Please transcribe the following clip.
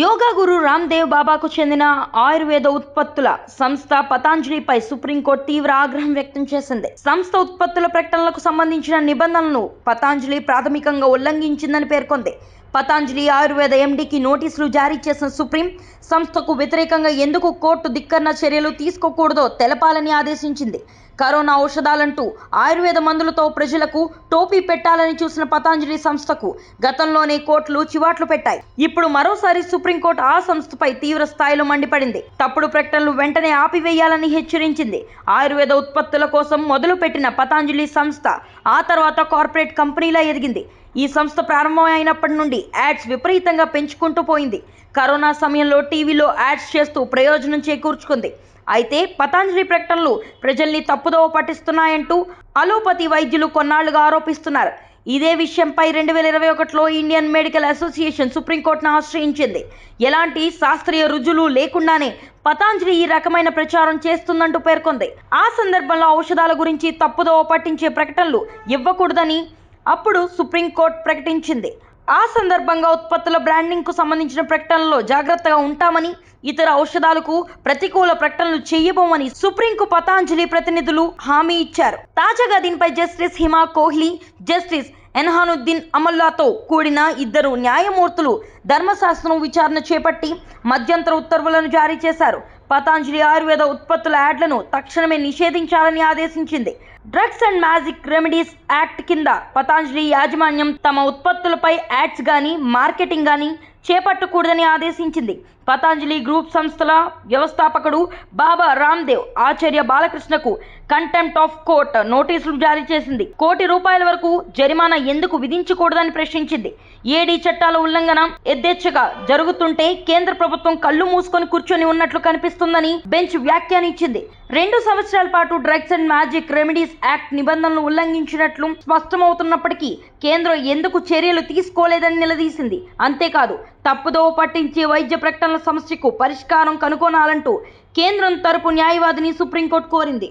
యోగా గురు రామ్దేవ్ బాబాకు చెందిన ఆయుర్వేద ఉత్పత్తుల సంస్థ పతాంజలిపై సుప్రీంకోర్టు తీవ్ర ఆగ్రహం వ్యక్తం చేసింది. సంస్థ ఉత్పత్తుల ప్రకటనలకు సంబంధించిన నిబంధనలను పతాంజలి ప్రాథమికంగా ఉల్లంఘించిందని పేర్కొంది. పతాంజలి ఆయుర్వేద ఎండీకి నోటీసులు జారీ చేసిన సుప్రీం సంస్థకు వ్యతిరేకంగా ఎందుకు కోర్టు ధిక్కరణ చర్యలు తీసుకోకూడదో తెలపాలని ఆదేశించింది. కరోనా ఔషధాలంటూ ఆయుర్వేద మందులతో ప్రజలకు టోపీ పెట్టాలని చూసిన పతాంజలి సంస్థకు గతంలోనే కోర్టులు చివాట్లు పెట్టాయి. ఇప్పుడు మరోసారి సుప్రీంకోర్టు ఆ సంస్థపై తీవ్ర స్థాయిలో మండిపడింది. తప్పుడు ప్రకటనలు వెంటనే ఆపివేయాలని హెచ్చరించింది. ఆయుర్వేద ఉత్పత్తుల కోసం మొదలుపెట్టిన పతాంజలి సంస్థ ఆ తర్వాత కార్పొరేట్ కంపెనీలా ఎదిగింది. ఈ సంస్థ ప్రారంభమైనప్పటి నుండి యాడ్స్ విపరీతంగా పెంచుకుంటూ పోయింది. కరోనా సమయంలో టీవీలో యాడ్స్ చేస్తూ ప్రయోజనం చేకూర్చుకుంది. అయితే పతాంజలి ప్రకటనలు ప్రజల్ని తప్పుదోవ పట్టిస్తున్నాయంటూ అలోపతి వైద్యులు కొన్నాళ్ళుగా ఆరోపిస్తున్నారు. ఇదే విషయంపై రెండు వేల ఇరవై ఒకటిలో ఇండియన్ మెడికల్ అసోసియేషన్ సుప్రీంకోర్టును ఆశ్రయించింది. ఎలాంటి శాస్త్రీయ రుజువులు లేకుండానే పతాంజలి ఈ రకమైన ప్రచారం చేస్తుందంటూ పేర్కొంది. ఆ సందర్భంలో ఔషధాల గురించి తప్పుదోవ పట్టించే ప్రకటనలు ఇవ్వకూడదని అప్పుడు సుప్రీంకోర్టు ప్రకటించింది. ఆ సందర్భంగా ఉత్పత్తుల బ్రాండింగ్కు సంబంధించిన ప్రకటనలో జాగ్రత్తగా ఉంటామని ఇతర ఔషధాలకు ప్రతికూల ప్రకటనలు చేయబోమని సుప్రీంకు పతాంజలి ప్రతినిధులు హామీ ఇచ్చారు. తాజాగా దీనిపై జస్టిస్ హిమా కోహ్లీ జస్టిస్ ఎన్హానుద్దీన్ అమల్లాతో కూడిన ఇద్దరు న్యాయమూర్తులు ధర్మశాస్త్రం విచారణ చేపట్టి మధ్యంతర ఉత్తర్వులను జారీ చేశారు. పతాంజలి ఆయుర్వేద ఉత్పత్తుల యాడ్లను తక్షణమే నిషేధించాలని ఆదేశించింది. Drugs and magic remedies act కింద పతాంజలి యాజమాన్యం తమ ఉత్పత్తులపై యాడ్స్ కానీ మార్కెటింగ్ కానీ చేపట్టకూడదని ఆదేశించింది. పతాంజలి గ్రూప్ సంస్థల వ్యవస్థాపకుడు బాబా రామ్దేవ్ ఆచార్య బాలకృష్ణకు కంటెంప్ట్ ఆఫ్ కోర్ట్ నోటీసులు జారీ చేసింది. కోటి రూపాయల వరకు జరిమానా ఎందుకు విధించకూడదని ప్రశ్నించింది. ఏడీ చట్టాల ఉల్లంఘన యథేచ్ఛగా జరుగుతుంటే కేంద్ర ప్రభుత్వం కళ్ళు మూసుకొని కూర్చొని ఉన్నట్లు కనిపిస్తుందని బెంచ్ వ్యాఖ్యానించింది. రెండు సంవత్సరాల పాటు drugs and magic remedies act నిబంధనలు ఉల్లంఘించినట్లు స్పష్టమవుతున్నప్పటికీ కేంద్రం ఎందుకు చర్యలు తీసుకోలేదని నిలదీసింది. అంతేకాదు తప్పుదోవ పట్టించే వైద్య ప్రకటనల సమస్యకు పరిష్కారం కనుగొనాలంటూ కేంద్రం తరపు న్యాయవాదిని సుప్రీంకోర్టు కోరింది.